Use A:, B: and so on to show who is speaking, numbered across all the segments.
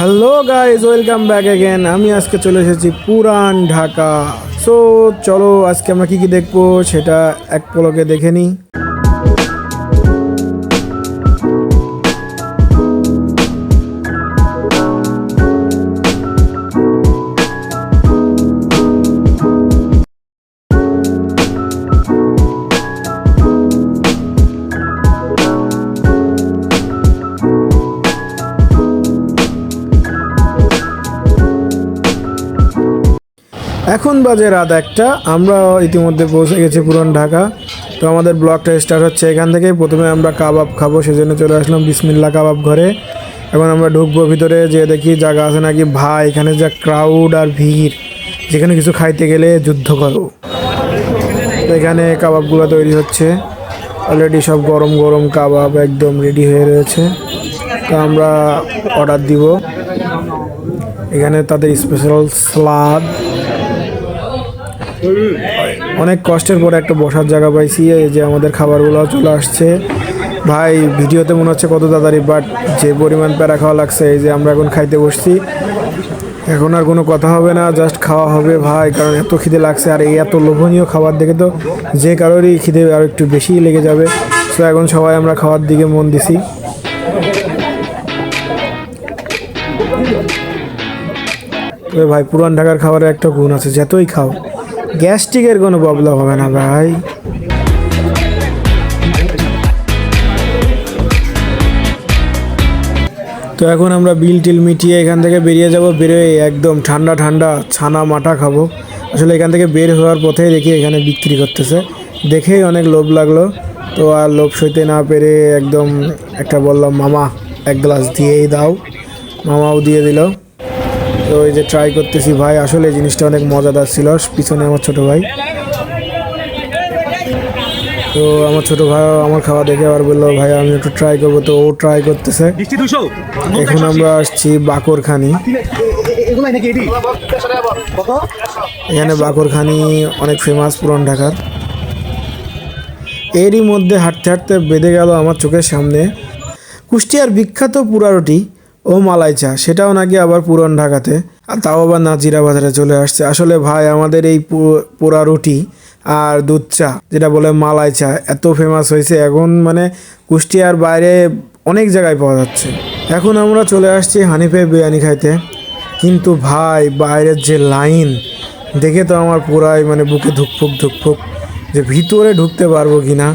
A: Hello guys welcome back again আমি আজকে চলে এসেছি পুরান ঢাকা। সো চলো আজকে আমরা কি কি দেখব সেটা এক পলকে দেখে নিই। এখন বাজে রাত একটা আমরা ইতিমধ্যে পৌঁছে গেছি পুরান ঢাকা। তো আমাদের ব্লগটা স্টার্ট হচ্ছে এখান থেকে প্রথমে আমরা কাবাব খাব, সেজন্য চলে আসলাম বিসমিল্লা কাবাব ঘরে। এখন আমরা ঢুকবো ভিতরে, যে দেখি জায়গা আছে নাকি। ভাই, এখানে যা ক্রাউড আর ভিড়, যেখানে কিছু খাইতে গেলে যুদ্ধ করো। এখানে কাবাবগুলো তৈরি হচ্ছে। অলরেডি সব গরম গরম কাবাব একদম রেডি হয়ে রয়েছে। তো আমরা অর্ডার দিব। এখানে তাদের স্পেশাল স্লাদ অনেক কষ্টের পরে একটা বসার জায়গা পাইছি, এই যে আমাদের খাবারগুলো চলে আসছে। ভাই, ভিডিওতে মনে হচ্ছে কত তাড়াতাড়ি বাট যে পরিমাণ প্যারা খাওয়া লাগছে, এই যে আমরা এখন খাইতে বসছি। এখন আর কোনো কথা হবে না জাস্ট খাওয়া হবে ভাই, কারণ এত খিদে লাগছে, আর এই এত লোভনীয় খাবার দেখে তো যে কারোরই খিদে আর একটু বেশিই লেগে যাবে। সো এখন সবাই আমরা খাওয়ার দিকে মন দিছি। ভাই, পুরান ঢাকার খাবারের একটা গুণ আছে, যতই খাও গ্যাস্ট্রিকের কোনো প্রবলেম হবে না ভাই। তো এখন আমরা বিল টিল মিটিয়ে এখান থেকে বেরিয়ে যাব, বেরোয় একদম ঠান্ডা ঠান্ডা ছানা মাটা খাব। আসলে এখান থেকে বের হওয়ার পথেই দেখি এখানে বিক্রি করতেছে। দেখেই অনেক লোভ লাগল। তো আর লোভ সইতে না পেরে একদম একটা বললাম, মামা, এক গ্লাস দিয়েই দাও। মামাও দিয়ে দিল। তো এই যে ট্রাই করতেছি ভাই আসলে এই জিনিসটা অনেক মজাদার ছিল। পিছনে আমার ছোট ভাই। তো আমার ছোট ভাই আমার খাওয়া দেখে আবার বলল ভাই আমি একটু ট্রাই করব। তো ও ট্রাই করতেছে। এখন আমরা আসছি বাকরখানি। এখানে বাকরখানি অনেক ফেমাস পুরান ঢাকার। এরই মধ্যে হাঁটতে হাঁটতে বেঁধে গেল আমার চোখের সামনে। কুষ্টিয়ার বিখ্যাত পুরা রুটি। ও মালাই চা সেটাও নাকি আবার পুরন ঢাকাতে? আর তাও আবার নাজিরা বাজারে চলে আসছে। আসলে ভাই, আমাদের এই পোড়া রুটি আর দুধ চা, যেটা বলে মালাই চা এত ফেমাস হয়েছে। এখন মানে কুষ্টিয়ার বাইরে অনেক জায়গায় পাওয়া যাচ্ছে। এখন আমরা চলে আসছি হানিফে বিরিয়ানি খাইতে। কিন্তু ভাই, বাইরের যে লাইন, দেখে তো আমার পুরাই মানে বুকে ধুকফুক ধুকফুক যে ভিতরে ঢুকতে পারব কি না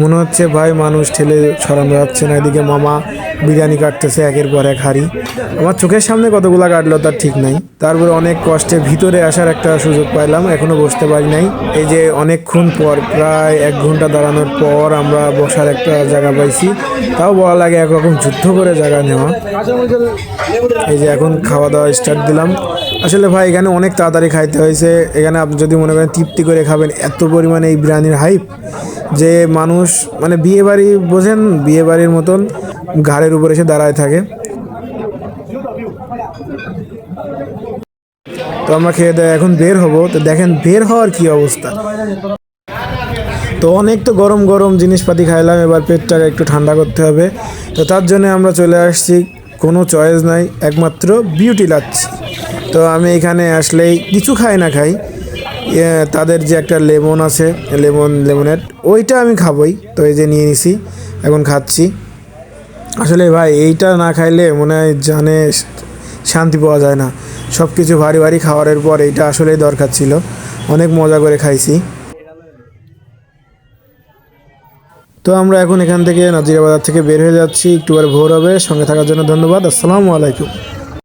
A: মনে হচ্ছে ভাই, মানুষ ঠেলে ছড়ানো যাচ্ছে না। এদিকে মামা বিরিয়ানি কাটতেছে একের পর এক হাড়ি। আমার চোখের সামনে কতগুলা কাটলো তার ঠিক নাই। তারপরে অনেক কষ্টে ভিতরে আসার একটা সুযোগ পাইলাম, এখনও বসতে পারি নাই। এই যে অনেকক্ষণ পর, প্রায় এক ঘণ্টা দাঁড়ানোর পর আমরা বসার একটা জায়গা পাইছি। তাও বলা লাগে একরকম যুদ্ধ করে জায়গা নেওয়া। এই যে এখন খাওয়া দাওয়া স্টার্ট দিলাম। আসলে ভাই, এখানে অনেক তাড়াতাড়ি খাইতে হয়েছে। এখানে আপনি যদি মনে করেন তৃপ্তি করে খাবেন এত পরিমাণে এই বিরিয়ানির হাইপ যে মানুষ মানে বিয়ে বাড়ি বোঝেন বিয়ে বাড়ির মতন। ঘাড়ের উপর এসে দাঁড়ায় থাকে। তো আমরা খেয়ে দেয় এখন বের হব। তো দেখেন বের হওয়ার কি অবস্থা। তো অনেক তো গরম গরম জিনিসপাতি খাইলাম। এবার পেটটাকে একটু ঠান্ডা করতে হবে। তো তার জন্য আমরা চলে আসছি। কোনো চয়েস নাই। একমাত্র বিউটি লাচ্ছি। তো আমি এখানে আসলেই কিছু খাই না খাই। তাদের যে একটা লেমন আছে, লেমন লেমনেড ওইটা আমি খাবই। তো এই যে নিয়ে নিছি। এখন খাচ্ছি। আসলে ভাই, এইটা না খাইলে মনে হয় জানে শান্তি পাওয়া যায় না। সব কিছু ভারী ভারী খাওয়ারের পর এইটা আসলেই দরকার ছিল। অনেক মজা করে খাইছি। তো আমরা এখন এখান থেকে নাজিরা বাজার থেকে বের হয়ে যাচ্ছি। একটু ভোর হবে। সঙ্গে থাকার জন্য ধন্যবাদ। আসসালামু আলাইকুম।